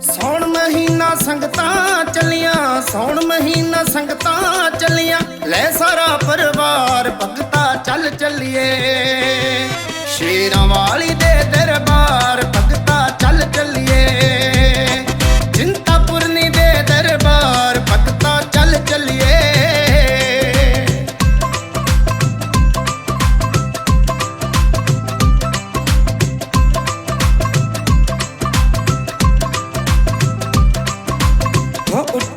ਸੌਣ ਮਹੀਨਾ ਸੰਗਤਾਂ ਚੱਲੀਆਂ, ਸੌਣ ਮਹੀਨਾ ਸੰਗਤਾਂ ਚੱਲੀਆਂ। ਲੈ ਸਾਰਾ ਪਰਿਵਾਰ ਭਗਤਾ ਚੱਲ ਚੱਲੀਏ। ਸ਼ੇਰਾਂ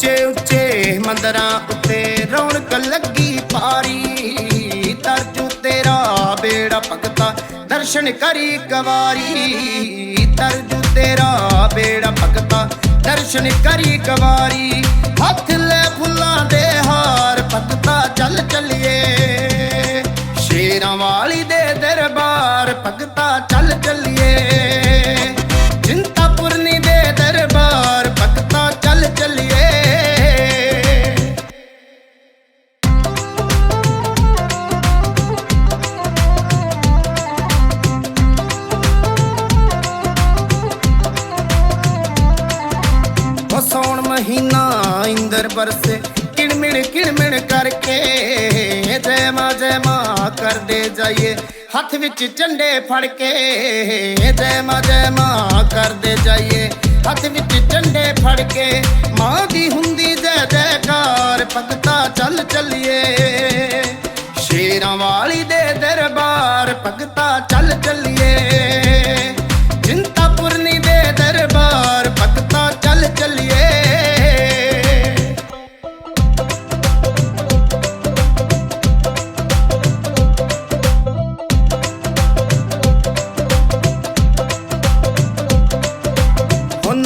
ਉੱਚੇ ਉੱਚੇ ਮੰਦਰਾਂ ਉੱਤੇ ਰੌਣਕ ਲੱਗੀ ਪਾਰੀ ਤਰਜੂ ਤੇਰਾ ਬੇੜਾ ਭਗਤਾ, ਦਰਸ਼ਨ ਕਰੀ ਕਵਾਰੀ। ਤਰਜੂ ਤੇਰਾ ਬੇੜਾ ਭਗਤਾ, ਦਰਸ਼ਨ ਕਰੀ ਕਵਾਰੀ। ਹੱਥ ਲੈ ਫੁੱਲਾਂ ਦੇ ਹਾਰ ਭਗਤਾ, ਚੱਲ ਚੱਲੀਏ। ਸ਼ੇਰਾਂ ਵਾਲੀ ਦੇ ਦਰਬਾਰ ਭਗਤਾ, ਚੱਲ ਚੱਲੀਏ। ਮਹੀਨਾ ਇੰਦਰ ਬਰਸੇ। ਕਿਣਮਿਣ ਕਿਣਮਿਣ ਕਰਕੇ ਜੈ ਮਾ ਜੈ ਮਾ ਕਰਦੇ ਜਾਈਏ। ਹੱਥ ਵਿੱਚ ਝੰਡੇ ਫੜ ਕੇ ਜੈ ਮਾ ਜੈ ਮਾ ਕਰਦੇ ਜਾਈਏ। ਹੱਥ ਵਿੱਚ ਝੰਡੇ ਫੜ ਕੇ ਮਾਂ ਦੀ ਹੁੰਦੀ ਜੈ ਜੈਕਾਰ ਭਗਤਾ ਚੱਲ ਚੱਲੀਏ। ਸ਼ੇਰਾਂ ਵਾਲੀ ਦੇ ਦਰਬਾਰ ਭਗਤਾ ਚੱਲ ਚੱਲੀਏ।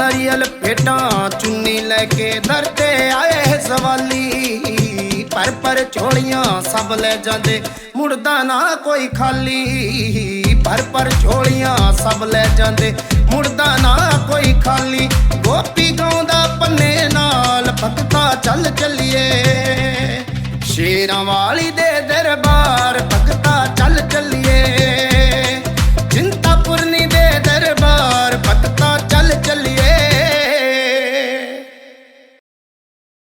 ਉਹ ਨਾਰੀਅਲ ਚੁੰਨੀ ਲੈ ਕੇ ਦਰ ਤੇ ਆਏ ਸਵਾਲੀ। ਪਰ ਪਰ ਝੋਲੀਆਂ ਸਭ ਲੈ ਜਾਂਦੇ, ਮੁੜਦਾ ਨਾ ਕੋਈ ਖਾਲੀ। ਪਰ ਪਰ ਝੋਲੀਆਂ ਸਭ ਲੈ ਜਾਂਦੇ, ਮੁੜਦਾ ਨਾ ਕੋਈ ਖਾਲੀ। ਗੋਪੀ ਗਾਉਂਦਾ ਪੰਨੇ ਨਾਲ ਭਗਤਾ ਚੱਲ ਚੱਲੀਏ। ਸ਼ੇਰਾਂ ਵਾਲੀ ਦੇ ਦਰਬਾਰ ਭਗਤਾ ਚੱਲ